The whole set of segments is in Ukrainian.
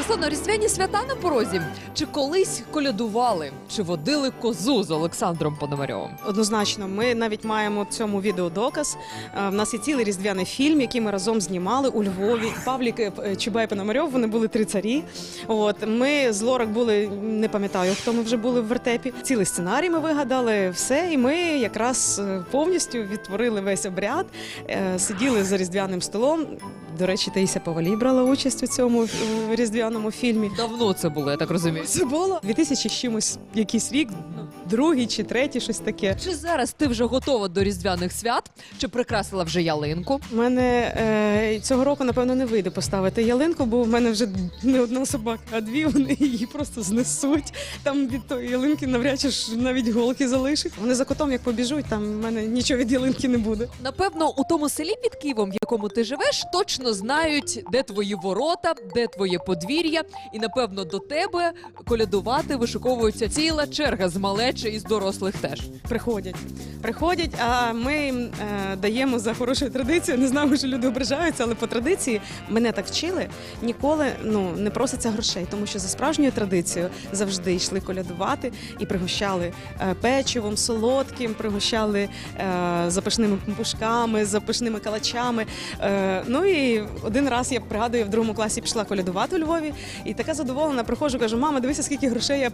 Стосовно різдвяні свята на порозі, чи колись колядували, чи водили козу з Олександром Пономарьовим? Однозначно, ми навіть маємо цьому відео доказ. Е, В нас є цілий різдвяний фільм, який ми разом знімали у Львові. Павлік е, Чубай Пономарьов, вони були три царі. От ми з Лорак були, не пам'ятаю, хто ми вже були в вертепі. Цілий сценарій ми вигадали, все, і ми якраз е, повністю відтворили весь обряд, сиділи за різдвяним столом. До речі, Таїся Повалій брала участь у цьому різдвяному фільмі. Давно це було, я так розумію. Це було 2000 з чимось якийсь рік, другий чи третій, щось таке. Чи зараз ти вже готова до різдвяних свят? Чи прикрасила вже ялинку? У мене е, цього року, напевно, не вийде поставити ялинку, бо в мене вже не одна собака, а дві вони її просто знесуть. Там від тої ялинки навряд чи ж навіть голки залишать. Вони за котом, як побіжуть, там в мене нічого від ялинки не буде. Напевно, у тому селі під Києвом, в якому ти живеш, точно знають, де твої ворота, де твоє подвір'я, і напевно до тебе колядувати вишуковується ціла черга з малечі і з дорослих теж. Приходять. Приходять, а ми їм е, даємо за хорошу традицію. Не знаю, що люди ображаються, але по традиції мене так вчили. Ніколи ну не проситься грошей, тому що за справжньою традицією завжди йшли колядувати і пригощали е, печивом, солодким, пригощали е, запашними пампушками, запашними калачами. Е, ну і один раз я пригадую, в другому класі пішла колядувати у Львові, і така задоволена приходжу, кажу, мама, дивися, скільки грошей я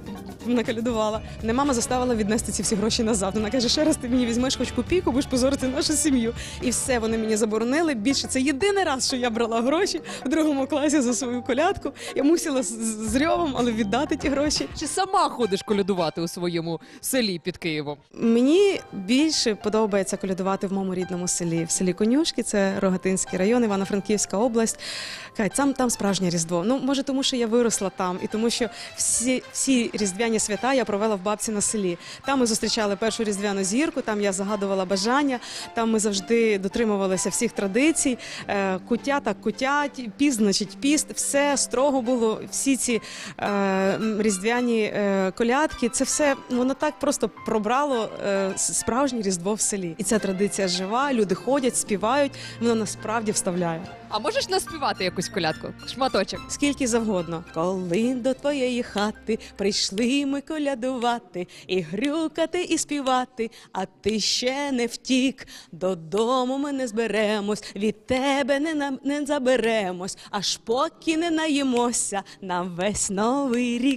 наколядувала. Мене мама заставила віднести ці всі гроші назад. Вона каже, ще раз ти мені візьмеш хоч копійку, будеш позорити нашу сім'ю. І все, вони мені заборонили. Більше це єдиний раз, що я брала гроші в другому класі за свою колядку. Я мусила з, з рьовом, але віддати ті гроші. Чи сама ходиш колядувати у своєму селі під Києвом? Мені більше подобається колядувати в моєму рідному селі, в селі Конюшки, це Рогатинський район, Івано-Франківська область. Кать, там, там справжнє різдво. Ну, може, тому що я виросла там, і тому що всі, всі різдвяні свята я провела в бабці на селі. Там ми зустрічали першу різдвяну зірку, там я загадувала бажання, там ми завжди дотримувалися всіх традицій. Е, куття так кутять, піст, значить піст. Все строго було. Всі ці е, різдвяні е, колядки, це все воно так просто пробрало е, справжнє різдво в селі. І ця традиція жива. Люди ходять, співають. Воно насправді вставляє. А можеш наспівати якусь колядку? Шматочок. Скільки завгодно. Коли до твоєї хати прийшли ми колядувати, і грюкати, і співати, а ти ще не втік. Додому ми не зберемось, від тебе не, на... не заберемось, аж поки не наїмося на весь новий рік.